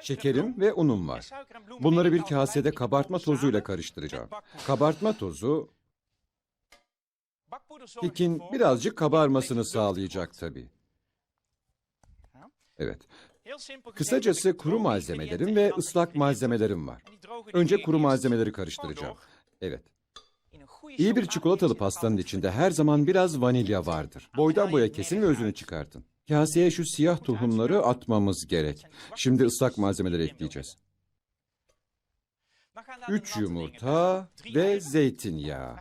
Şekerim ve unum var. Bunları bir kasede kabartma tozuyla karıştıracağım. Kabartma tozu kekin birazcık kabarmasını sağlayacak tabii. Evet. Kısacası kuru malzemelerim ve ıslak malzemelerim var. Önce kuru malzemeleri karıştıracağım. Evet. İyi bir çikolatalı pastanın içinde her zaman biraz vanilya vardır. Boydan boya kesin ve özünü çıkartın. Kaseye şu siyah tohumları atmamız gerek. Şimdi ıslak malzemeleri ekleyeceğiz. 3 yumurta ve zeytinyağı.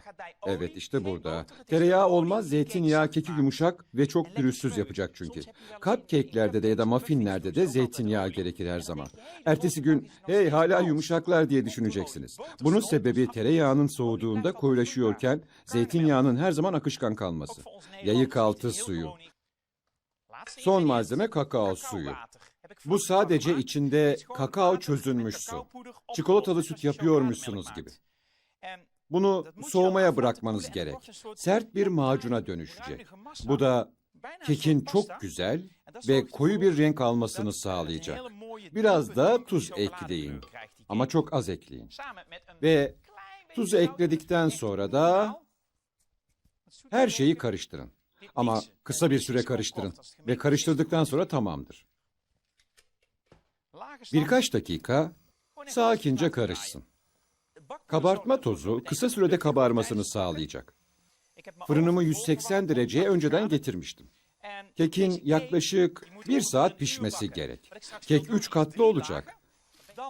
Evet işte burada. Tereyağı olmaz, zeytinyağı keki yumuşak ve çok pürüzsüz yapacak çünkü. Cupcake'lerde de ya da muffinlerde de zeytinyağı gerekir her zaman. Ertesi gün hey hala yumuşaklar diye düşüneceksiniz. Bunun sebebi tereyağının soğuduğunda koyulaşıyorken zeytinyağının her zaman akışkan kalması. Yayık altı suyu. Son malzeme kakao suyu. Bu sadece içinde kakao çözünmüş su. Çikolatalı süt yapıyormuşsunuz gibi. Bunu soğumaya bırakmanız gerek. Sert bir macuna dönüşecek. Bu da kekin çok güzel ve koyu bir renk almasını sağlayacak. Biraz da tuz ekleyin ama çok az ekleyin. Ve tuzu ekledikten sonra da her şeyi karıştırın. Ama kısa bir süre karıştırın ve karıştırdıktan sonra tamamdır. Birkaç dakika sakince karışsın. Kabartma tozu kısa sürede kabarmasını sağlayacak. Fırınımı 180 dereceye önceden getirmiştim. Kekin yaklaşık bir saat pişmesi gerek. Kek üç katlı olacak.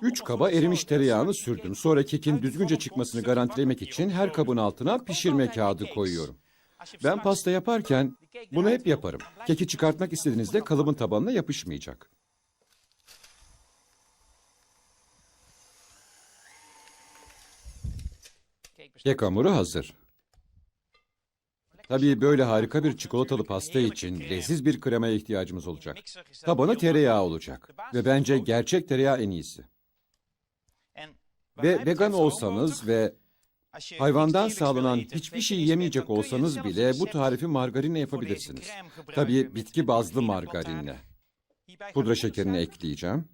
Üç kaba erimiş tereyağını sürdüm. Sonra kekin düzgünce çıkmasını garantilemek için her kabın altına pişirme kağıdı koyuyorum. Ben pasta yaparken bunu hep yaparım. Keki çıkartmak istediğinizde kalıbın tabanına yapışmayacak. Kek hamuru hazır. Tabii böyle harika bir çikolatalı pasta için leziz bir kremaya ihtiyacımız olacak. Tabanı tereyağı olacak ve bence gerçek tereyağı en iyisi. Ve vegan olsanız ve hayvandan sağlanan hiçbir şey yemeyecek olsanız bile bu tarifi margarinle yapabilirsiniz. Tabii bitki bazlı margarinle. Pudra şekerini ekleyeceğim.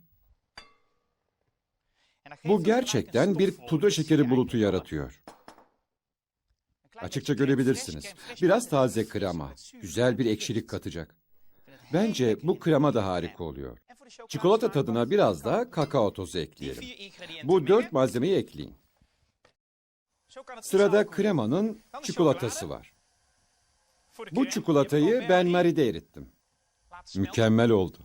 Bu gerçekten bir pudra şekeri bulutu yaratıyor. Açıkça görebilirsiniz. Biraz taze krema, güzel bir ekşilik katacak. Bence bu krema da harika oluyor. Çikolata tadına biraz da kakao tozu ekleyelim. Bu dört malzemeyi ekleyin. Sırada kremanın çikolatası var. Bu çikolatayı ben Marie'de erittim. Mükemmel oldu.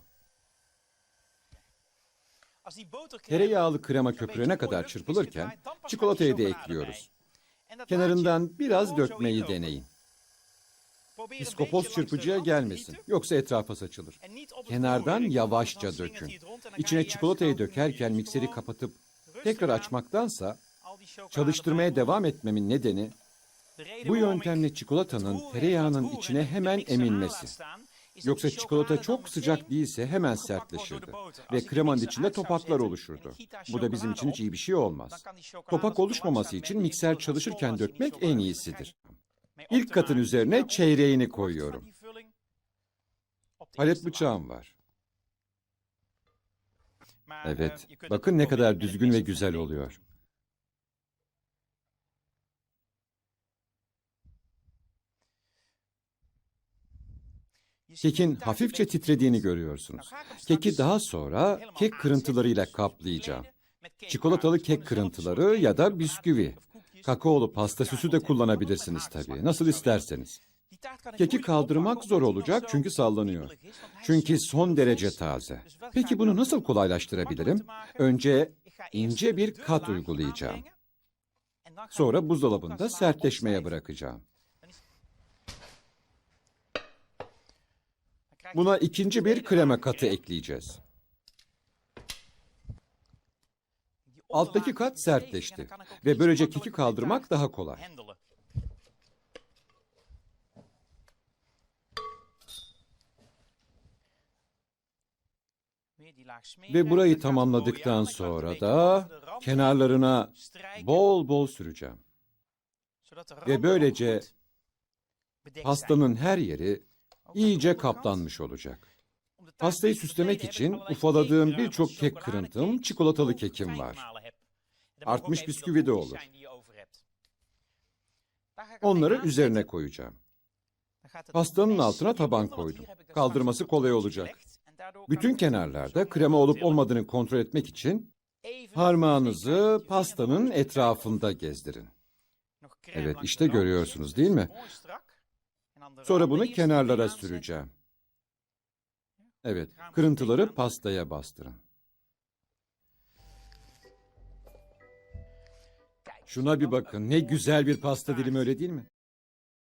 Tereyağlı krema köpürene kadar çırpılırken çikolatayı da ekliyoruz. Kenarından biraz dökmeyi deneyin. Piskopos çırpıcıya gelmesin. Yoksa etrafa saçılır. Kenardan yavaşça dökün. İçine çikolatayı dökerken mikseri kapatıp tekrar açmaktansa çalıştırmaya devam etmemin nedeni bu yöntemle çikolatanın tereyağının içine hemen eminmesi. Yoksa çikolata çok sıcak değilse hemen sertleşirdi ve kremanın içinde topaklar oluşurdu. Bu da bizim için hiç iyi bir şey olmaz. Topak oluşmaması için mikser çalışırken dökmek en iyisidir. İlk katın üzerine çeyreğini koyuyorum. Palet bıçağım var. Evet, bakın ne kadar düzgün ve güzel oluyor. Kekin hafifçe titrediğini görüyorsunuz. Keki daha sonra kek kırıntılarıyla kaplayacağım. Çikolatalı kek kırıntıları ya da bisküvi. Kakaolu pasta süsü de kullanabilirsiniz tabii. Nasıl isterseniz. Keki kaldırmak zor olacak çünkü sallanıyor. Çünkü son derece taze. Peki bunu nasıl kolaylaştırabilirim? Önce ince bir kat uygulayacağım. Sonra buzdolabında sertleşmeye bırakacağım. Buna ikinci bir krema katı ekleyeceğiz. Alttaki kat sertleşti ve böylece keki kaldırmak daha kolay. Ve burayı tamamladıktan sonra da kenarlarına bol bol süreceğim. Ve böylece pastanın her yeri iyice kaplanmış olacak. Pastayı süslemek için ufaladığım birçok kek kırıntım, çikolatalı kekim var. Artmış bisküvi de olur. Onları üzerine koyacağım. Pastanın altına taban koydum. Kaldırması kolay olacak. Bütün kenarlarda krema olup olmadığını kontrol etmek için parmağınızı pastanın etrafında gezdirin. Evet, işte görüyorsunuz değil mi? Sonra bunu kenarlara süreceğim. Evet, kırıntıları pastaya bastırın. Şuna bir bakın, ne güzel bir pasta dilimi öyle değil mi?